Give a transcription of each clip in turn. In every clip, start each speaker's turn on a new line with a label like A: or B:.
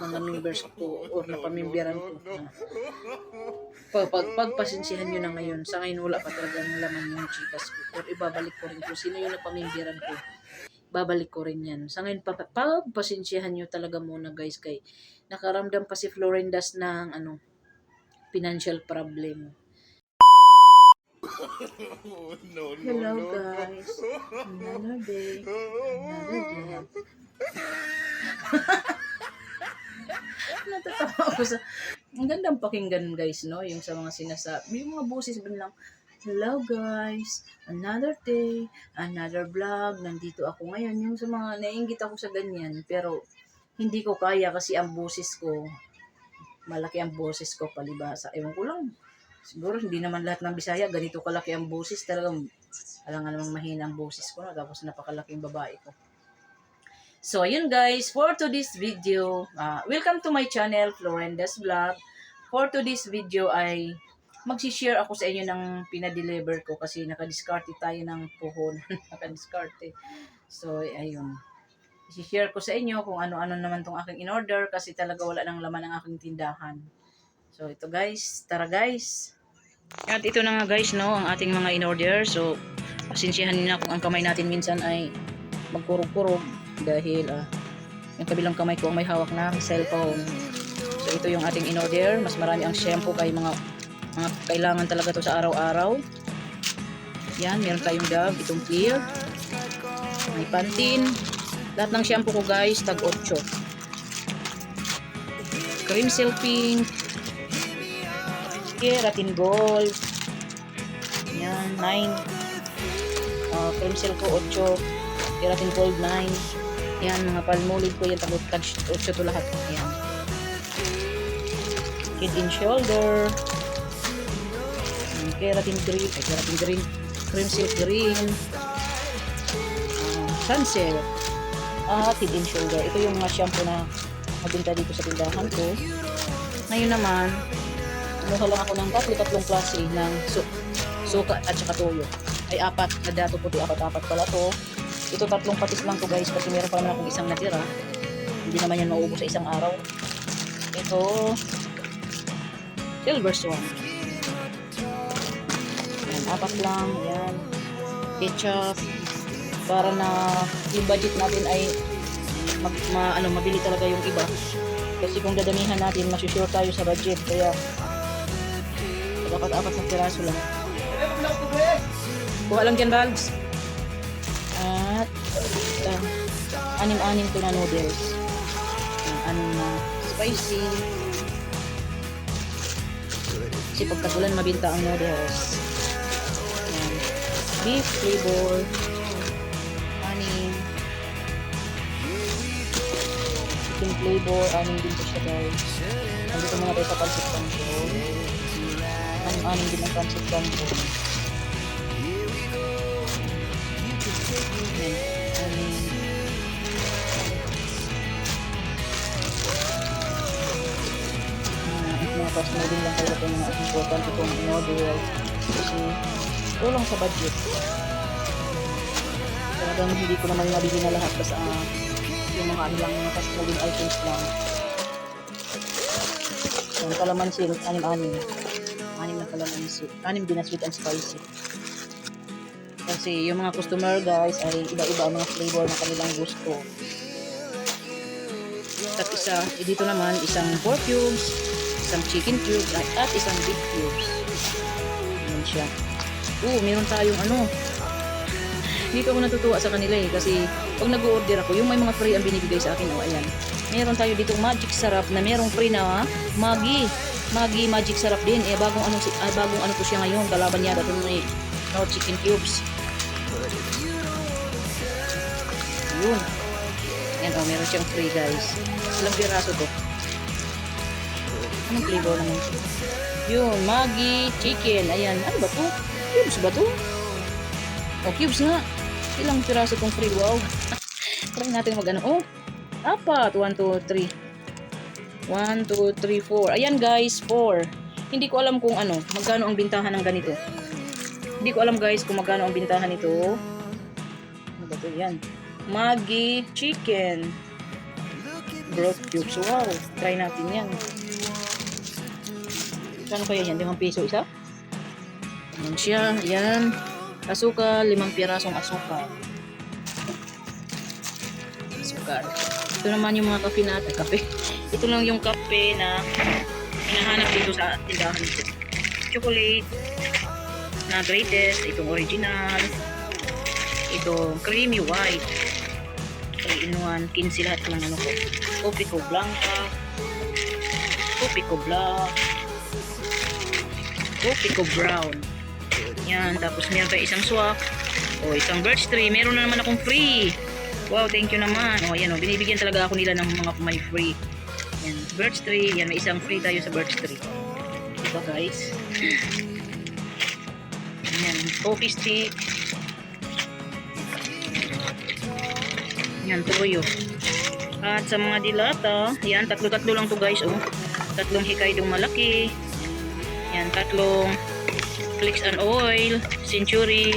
A: mga members ko or napamimberan ko. Pag, pag, pagpasensyahan nyo na ngayon, sa ngayon wala pa talagang laman yung chikas ko. Or ibabalik ko rin kung sino yung napamimberan ko. Babalik ko rin yan. Sa ngayon, pag, pagpasensyahan nyo talaga muna guys kay nakaramdam pa si Florindas ng ano, financial problem.
B: no, no,
A: Hello
B: no.
A: guys. Another day. Another day. Natatawa ako sa... Ang gandang pakinggan guys, no? Yung sa mga sinasabi. Yung mga boses ba lang, Hello guys, another day, another vlog, nandito ako ngayon. Yung sa mga naiingit ako sa ganyan, pero hindi ko kaya kasi ang boses ko, malaki ang boses ko palibasa. Ewan ko lang, siguro hindi naman lahat ng Bisaya ganito kalaki ang boses. Talagang alam nga namang mahina ang boses ko tapos napakalaking babae ko. So, ayun guys, for today's video, uh, welcome to my channel, Florenda's Vlog. For today's video ay magsishare ako sa inyo ng pinadeliver ko kasi nakadiskarte tayo ng puhon. nakadiskarte. So, ayun. I-share ko sa inyo kung ano-ano naman tong aking in-order kasi talaga wala nang laman ang aking tindahan. So, ito guys. Tara guys. At ito na nga guys, no, ang ating mga in-order. So, pasensyahan niyo na kung ang kamay natin minsan ay magkurog-kurog dahil ah, yung kabilang kamay ko ang may hawak na cellphone. So, ito yung ating in-order. Mas marami ang shampoo kay mga mga kailangan talaga to sa araw-araw. Yan, meron tayong Dove, itong clear. May Pantene. Lahat ng shampoo ko guys, tag 8. Cream Silk Pink. Keratin Gold. Yan, 9. Uh, cream Silk ko 8. Keratin Gold 9. Yan, mga palmolive ko yan, tag 8 to lahat. Yan. Kid and Shoulder. Yan, Keratin Green. Ay, Keratin Green. Cream Silk Green. Uh. Ah, Kid and Shoulder. Ito yung mga shampoo na mabinta dito sa tindahan ko. Ngayon naman, kumuha lang ako ng tatlo, tatlong klase ng su suka at saka toyo. Ay apat, na dato puti, apat-apat pala to. Ito tatlong patis lang to guys kasi meron pa naman akong isang natira. Hindi naman yan maubos sa isang araw. Ito, silver swan. Yan, apat lang, yan. Ketchup, para na yung budget natin ay mag, ma, ano, mabili talaga yung iba. Kasi kung dadamihan natin, masusure tayo sa budget. Kaya, dapat apat na piraso lang. Kuha lang dyan, bags. Anim-anim to na noodles. Anim na spicy. Kasi pagkatulan mabinta ang noodles. Yan. Beef flavor. Anim. Chicken flavor. Anim din po siya guys. Nandito muna tayo sa pancit canton. Anim-anim din ang pancit canton. Yan. Ah, At mga fast moving lang talaga yung important itong in-order kasi kulang sa budget. Talagang hindi ko naman mabili na lahat basta ah, yung mga ano lang, mga fast moving items lang. Yung kalamansi, anim-anim. Anim na kalamansi. Anim din na sweet and spicy. Kasi yung mga customer guys ay iba-iba ang mga flavor na kanilang gusto. At isa, eh, dito naman isang pork cubes, isang chicken cube, at, at isang beef cubes. Yan siya. Oo, meron tayong ano. Dito ako natutuwa sa kanila eh kasi pag nag-order ako, yung may mga free ang binibigay sa akin, oh ayan. Meron tayo dito magic sarap na merong free na magi. Magi magic sarap din. Eh bagong ano si ah, bagong ano to siya ngayon, kalaban niya dito may no chicken cubes. Yun. Yan oh, meron siyang free guys. Ilang piraso to? Anong flavor naman ito? Yun, Maggi, chicken. Ayan, ano ba to? Cubes ba to? Oh, cubes nga. Ilang piraso tong free? Wow. Try natin mag ano. Oh, apat. 1, 2, 3. 1, 2, 3, 4. Ayan guys, 4. Hindi ko alam kung ano, magkano ang bintahan ng ganito. Hindi ko alam guys kung magkano ang bintahan nito. Ano ba to? Yan. Maggi chicken. growth cubes. Wow, try natin yan. Kano kaya yan? Limang piso isa? Yan siya. Yan. Asukal. Limang pirasong asukal. Asukal. Ito naman yung mga kape natin. Kape. Ito lang yung kape na hinahanap dito sa tindahan nito. Chocolate na greatest. Itong original. Itong creamy white. Kaya inuan. 15 lahat ng ano ko. Kopi ko blanca. Kopi ko black. Kopi ko brown. Yan. Tapos meron tayo isang swak. O isang birch tree. Meron na naman akong free. Wow, thank you naman. O, yan o. Binibigyan talaga ako nila ng mga may free. Yan. Birch tree. Yan. May isang free tayo sa birch tree. Diba guys? Yan. Coffee stick. Yan. Toyo. At sa mga dilata, yan. Tatlo-tatlo lang to guys. Oh. Tatlong hikay dong malaki. Yan. Tatlong Flix and oil, century,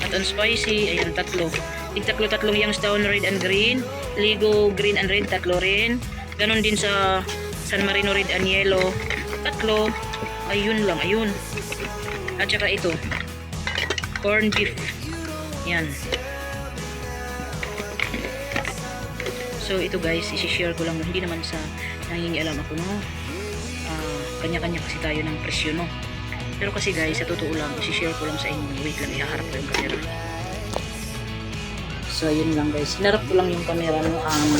A: at ang spicy, ayan, tatlo. Tig tatlo tatlong yung stone red and green, ligo green and red, tatlo rin. Ganon din sa San Marino red and yellow, tatlo. Ayun lang, ayun. At saka ito, corn beef. Yan. So ito guys, isi-share ko lang, hindi naman sa nangingialam ako no. Ah, kanya-kanya kasi tayo ng presyo no. Pero kasi guys, sa totoo lang, isi-share ko lang sa inyo. Wait lang, ihaharap ko yung camera. So, ayun lang guys. Hinarap ko lang yung camera no. Um,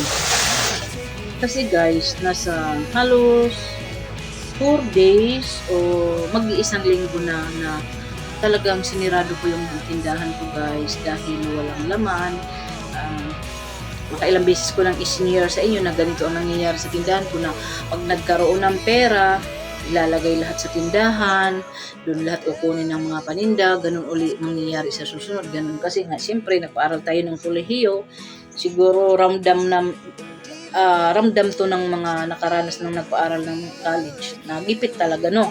A: kasi guys, nasa halos 4 days o mag-iisang linggo na na talagang sinirado ko yung tindahan ko guys dahil walang laman. Makailang beses ko lang isinare sa inyo na ganito ang nangyayari sa tindahan ko na pag nagkaroon ng pera, ilalagay lahat sa tindahan, doon lahat kukunin ng mga paninda, ganun uli mangyayari sa susunod, ganun. Kasi nga, siyempre, nagpaaral tayo ng kolehiyo, siguro ramdam na ah, ramdam to ng mga nakaranas ng nagpaaral ng college, nagipit talaga, no?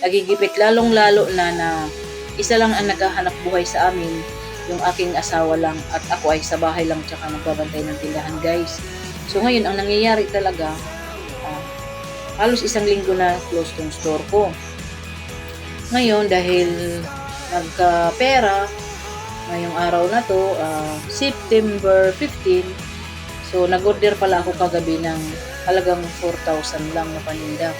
A: Nagigipit lalong-lalo na na isa lang ang naghahanap buhay sa amin, yung aking asawa lang at ako ay sa bahay lang tsaka nagbabantay ng tindahan guys. So ngayon ang nangyayari talaga ah, halos isang linggo na close tong store ko. Ngayon dahil nagka-pera ngayong araw na to, ah, September 15, so nag-order pala ako kagabi ng halagang 4,000 lang na paninda.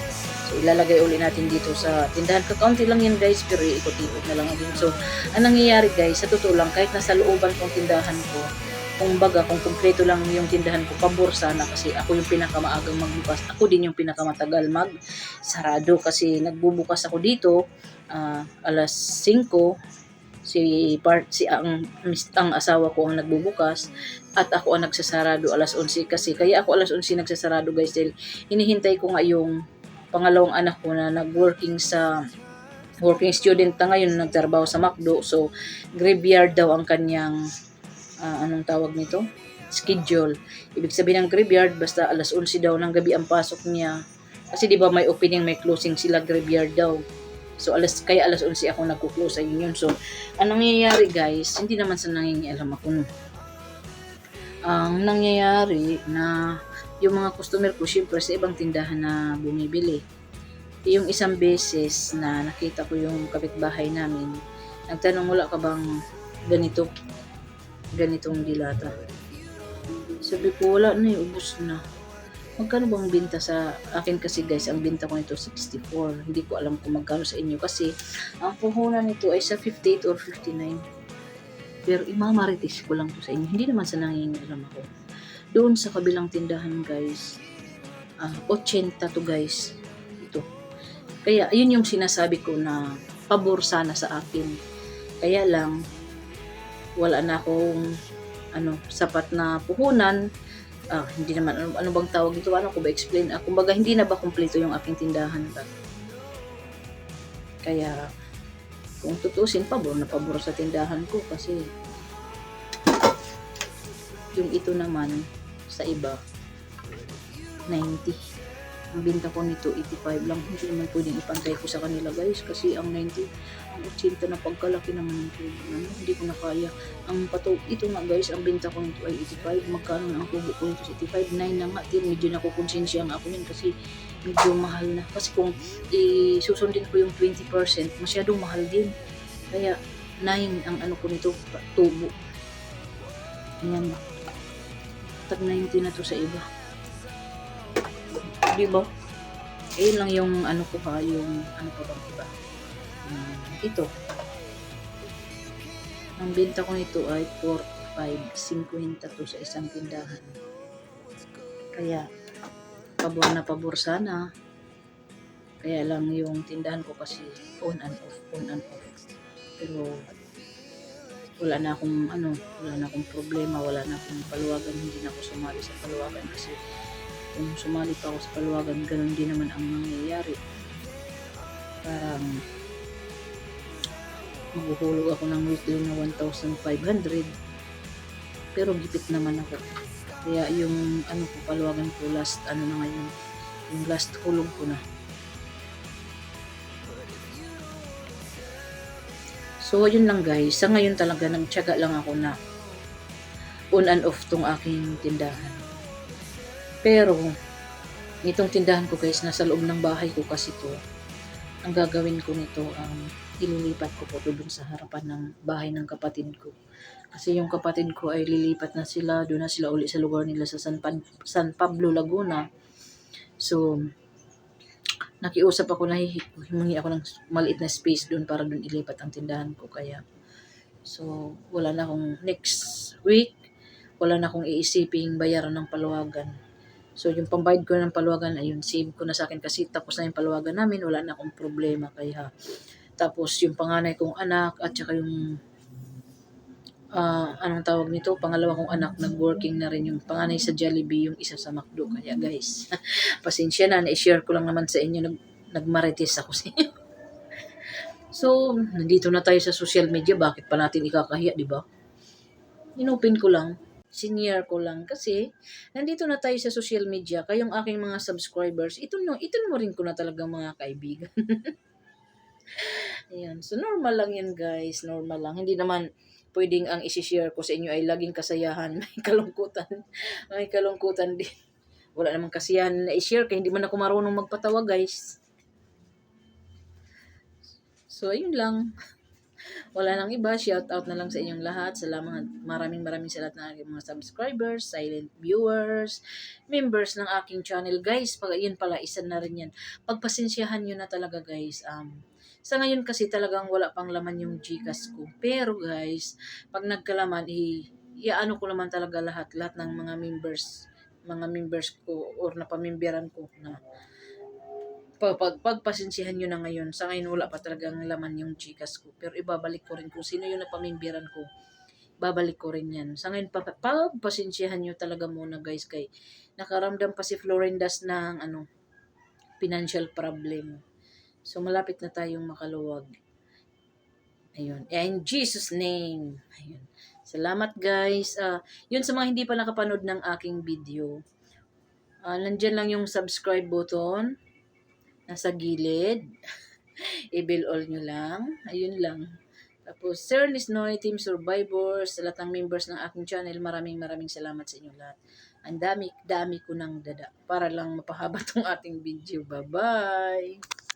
A: So ilalagay uli natin dito sa tindahan. Kakaunti lang yan guys, pero ikot-ikot na lang din. So ang nangyayari guys, sa totoo lang, kahit nasa looban kong tindahan ko, kung baga, kung kumpleto lang yung tindahan ko, pabor sana kasi ako yung pinakamaagang magbukas. Ako din yung pinakamatagal mag-sarado kasi nagbubukas ako dito ah, alas 5 si part si ang ang asawa ko ang nagbubukas at ako ang nagsasarado alas 11 kasi kaya ako alas 11 nagsasarado guys dahil hinihintay ko nga yung pangalawang anak ko na nag-working sa working student na ngayon nagtrabaho sa McDo so graveyard daw ang kanyang ah, anong tawag nito schedule ibig sabihin ng graveyard basta alas 11 daw ng gabi ang pasok niya kasi di ba may opening may closing sila graveyard daw So, alas, kaya alas 11 ako nagkuklose. Ayun yun. So, ang nangyayari guys, hindi naman sa nangingialam ako. No. Ang nangyayari na yung mga customer ko, syempre sa ibang tindahan na bumibili. Yung isang beses na nakita ko yung kapitbahay namin, nagtanong wala ka bang ganito, ganitong dilata. Sabi ko, wala na yung ubus na. Magkano bang binta sa akin kasi guys, ang binta ko nito 64. Hindi ko alam kung magkano sa inyo kasi ang puhunan nito ay sa 58 or 59. Pero imamaritis ko lang to sa inyo. Hindi naman sa nangingialam ako. Doon sa kabilang tindahan guys, ah 80 to guys. Ito. Kaya yun yung sinasabi ko na pabor sana sa akin. Kaya lang, wala na akong ano, sapat na puhunan ah, hindi naman, ano, ano bang tawag dito, ano ko ba explain, ah, kumbaga hindi na ba kumpleto yung aking tindahan ba? Kaya, kung tutusin, pabor na pabor sa tindahan ko kasi yung ito naman sa iba 90 ang binta ko nito 85 lang. Hindi naman pwedeng ipantay ko sa kanila guys kasi ang 90, ang 80 na pagkalaki naman ito. Ano, hindi ko na kaya. Ang pato, ito nga guys, ang binta ko nito ay 85. Magkano na ang tubo ko nito sa 85? 9 na nga. Din, medyo nakukonsensya nga ako yan kasi medyo mahal na. Kasi kung isusundin ko yung 20%, masyadong mahal din. Kaya 9 ang ano ko nito, tubo. Ayan ba? Tag 90 na to sa iba. Di ba? Ayun lang yung ano ko ha, yung ano pa bang iba. Hmm, ito. Ang benta ko nito ay 4, 5, 50 to sa isang tindahan. Kaya, pabor na pabor sana. Kaya lang yung tindahan ko kasi on and off, on and off. Pero, wala na akong ano, wala na akong problema, wala na akong paluwagan, hindi na ako sumali sa paluwagan kasi kung sumali pa ako sa paluwagan, ganun din naman ang mangyayari. Parang maghuhulog ako ng weekly na 1,500 pero gipit naman ako. Kaya yung ano ko, paluwagan ko last, ano na ngayon, yung last hulog ko na. So, yun lang guys. Sa ngayon talaga, nagtyaga lang ako na on and off tong aking tindahan. Pero, itong tindahan ko guys, nasa loob ng bahay ko kasi to. Ang gagawin ko nito, ang ililipat ko po dun sa harapan ng bahay ng kapatid ko. Kasi yung kapatid ko ay lilipat na sila, doon na sila uli sa lugar nila sa San, Pan- San Pablo, Laguna. So, nakiusap ako na hi- humingi ako ng maliit na space doon para doon ilipat ang tindahan ko. Kaya, so, wala na akong next week, wala na akong iisiping bayaran ng paluwagan. So, yung pambayad ko ng paluwagan, ayun, save ko na sa akin kasi tapos na yung paluwagan namin, wala na akong problema. Kaya, tapos yung panganay kong anak at saka yung ah anong tawag nito, pangalawa kong anak, nag-working na rin yung panganay sa Jollibee, yung isa sa McDo. Kaya guys, pasensya na, na-share ko lang naman sa inyo, nag, nagmarites ako sa inyo. so, nandito na tayo sa social media, bakit pa natin ikakahiya, di ba? Inopen ko lang, senior ko lang kasi nandito na tayo sa social media, kayong aking mga subscribers, ito no, ito mo rin ko na talaga mga kaibigan. Ayan. So, normal lang yan, guys. Normal lang. Hindi naman pwedeng ang isi-share ko sa inyo ay laging kasayahan. May kalungkutan. May kalungkutan din. Wala namang kasiyahan na i-share kaya hindi man ako marunong magpatawa, guys. So, ayun lang. Wala nang iba. Shout out na lang sa inyong lahat. Salamat. Maraming maraming sa lahat ng aking mga subscribers, silent viewers, members ng aking channel. Guys, pag yun pala, isa na rin yan. Pagpasensyahan nyo na talaga, guys. Um, sa ngayon kasi talagang wala pang laman yung Gcash ko. Pero guys, pag nagkalaman, i iaano ko naman talaga lahat, lahat ng mga members, mga members ko or napamimberan ko na pag, pag, pagpasensyahan nyo na ngayon, sa ngayon wala pa talagang laman yung Gcash ko. Pero ibabalik ko rin kung sino yung napamimberan ko. Babalik ko rin yan. Sa ngayon, pa, pagpasensyahan nyo talaga muna guys kay nakaramdam pa si Florindas ng ano, financial problem. So, malapit na tayong makaluwag. Ayun. In Jesus' name. Ayun. Salamat guys. Ah, yun sa mga hindi pa nakapanood ng aking video. Ah, nandyan lang yung subscribe button. Nasa gilid. I-bill all nyo lang. Ayun lang. Tapos, Sir Nisnoy, Team Survivors, sa lahat ng members ng aking channel, maraming maraming salamat sa inyo lahat. Ang dami, dami ko ng dada para lang mapahaba tong ating video. Bye-bye!